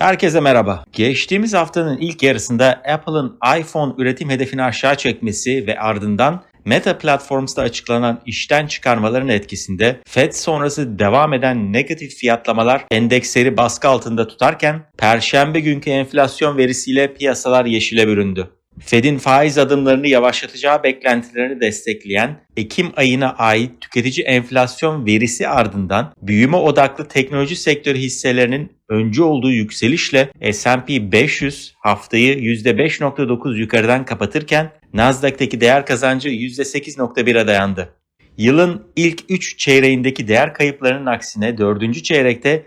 Herkese merhaba. Geçtiğimiz haftanın ilk yarısında Apple'ın iPhone üretim hedefini aşağı çekmesi ve ardından Meta Platforms'ta açıklanan işten çıkarmaların etkisinde Fed sonrası devam eden negatif fiyatlamalar endeksleri baskı altında tutarken Perşembe günkü enflasyon verisiyle piyasalar yeşile büründü. Fed'in faiz adımlarını yavaşlatacağı beklentilerini destekleyen Ekim ayına ait tüketici enflasyon verisi ardından büyüme odaklı teknoloji sektörü hisselerinin öncü olduğu yükselişle S&P 500 haftayı %5.9 yukarıdan kapatırken Nasdaq'taki değer kazancı %8.1'e dayandı. Yılın ilk 3 çeyreğindeki değer kayıplarının aksine 4. çeyrekte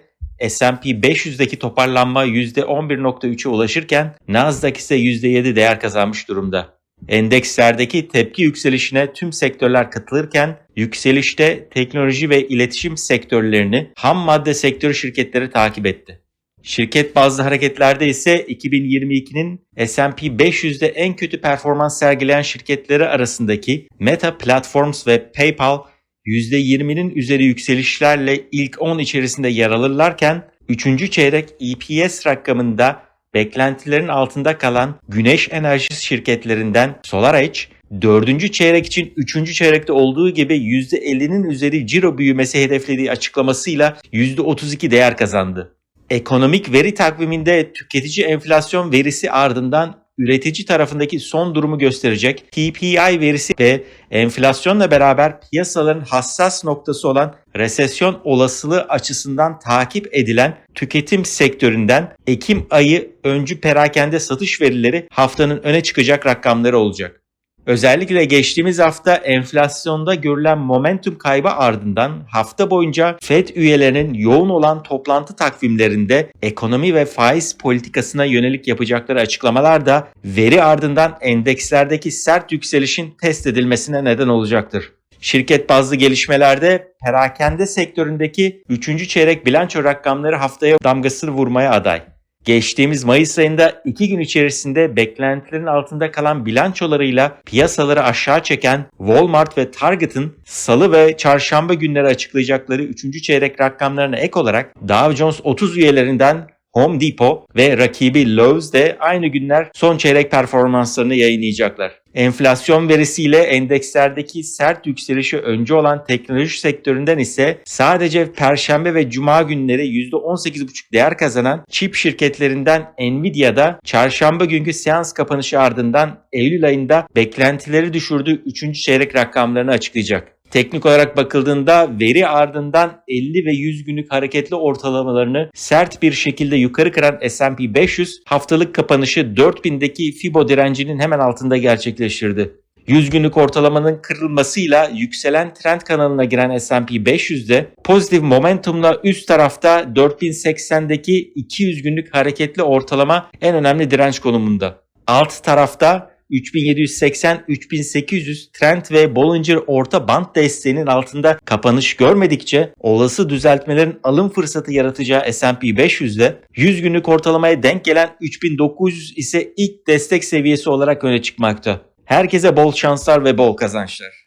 S&P 500'deki toparlanma %11.3'e ulaşırken Nasdaq ise %7 değer kazanmış durumda. Endekslerdeki tepki yükselişine tüm sektörler katılırken yükselişte teknoloji ve iletişim sektörlerini ham madde sektörü şirketleri takip etti. Şirket bazlı hareketlerde ise 2022'nin S&P 500'de en kötü performans sergileyen şirketleri arasındaki Meta Platforms ve PayPal %20'nin üzeri yükselişlerle ilk 10 içerisinde yer alırlarken 3. çeyrek EPS rakamında beklentilerin altında kalan güneş enerjisi şirketlerinden SolarEdge 4. çeyrek için 3. çeyrekte olduğu gibi %50'nin üzeri ciro büyümesi hedeflediği açıklamasıyla %32 değer kazandı. Ekonomik veri takviminde tüketici enflasyon verisi ardından üretici tarafındaki son durumu gösterecek PPI verisi ve enflasyonla beraber piyasaların hassas noktası olan resesyon olasılığı açısından takip edilen tüketim sektöründen Ekim ayı öncü perakende satış verileri haftanın öne çıkacak rakamları olacak. Özellikle geçtiğimiz hafta enflasyonda görülen momentum kaybı ardından hafta boyunca Fed üyelerinin yoğun olan toplantı takvimlerinde ekonomi ve faiz politikasına yönelik yapacakları açıklamalar da veri ardından endekslerdeki sert yükselişin test edilmesine neden olacaktır. Şirket bazlı gelişmelerde perakende sektöründeki 3. çeyrek bilanço rakamları haftaya damgasını vurmaya aday. Geçtiğimiz Mayıs ayında 2 gün içerisinde beklentilerin altında kalan bilançolarıyla piyasaları aşağı çeken Walmart ve Target'ın salı ve çarşamba günleri açıklayacakları 3. çeyrek rakamlarına ek olarak Dow Jones 30 üyelerinden Home Depot ve rakibi Lowe's de aynı günler son çeyrek performanslarını yayınlayacaklar. Enflasyon verisiyle endekslerdeki sert yükselişi önce olan teknoloji sektöründen ise sadece Perşembe ve Cuma günleri %18,5 değer kazanan çip şirketlerinden Nvidia'da çarşamba günkü seans kapanışı ardından Eylül ayında beklentileri düşürdüğü 3. çeyrek rakamlarını açıklayacak. Teknik olarak bakıldığında veri ardından 50 ve 100 günlük hareketli ortalamalarını sert bir şekilde yukarı kıran S&P 500 haftalık kapanışı 4000'deki Fibo direncinin hemen altında gerçekleştirdi. 100 günlük ortalamanın kırılmasıyla yükselen trend kanalına giren S&P 500'de pozitif momentumla üst tarafta 4080'deki 200 günlük hareketli ortalama en önemli direnç konumunda. Alt tarafta 3780-3800 trend ve Bollinger orta band desteğinin altında kapanış görmedikçe olası düzeltmelerin alım fırsatı yaratacağı S&P 500'de 100 günlük ortalamaya denk gelen 3900 ise ilk destek seviyesi olarak öne çıkmakta. Herkese bol şanslar ve bol kazançlar.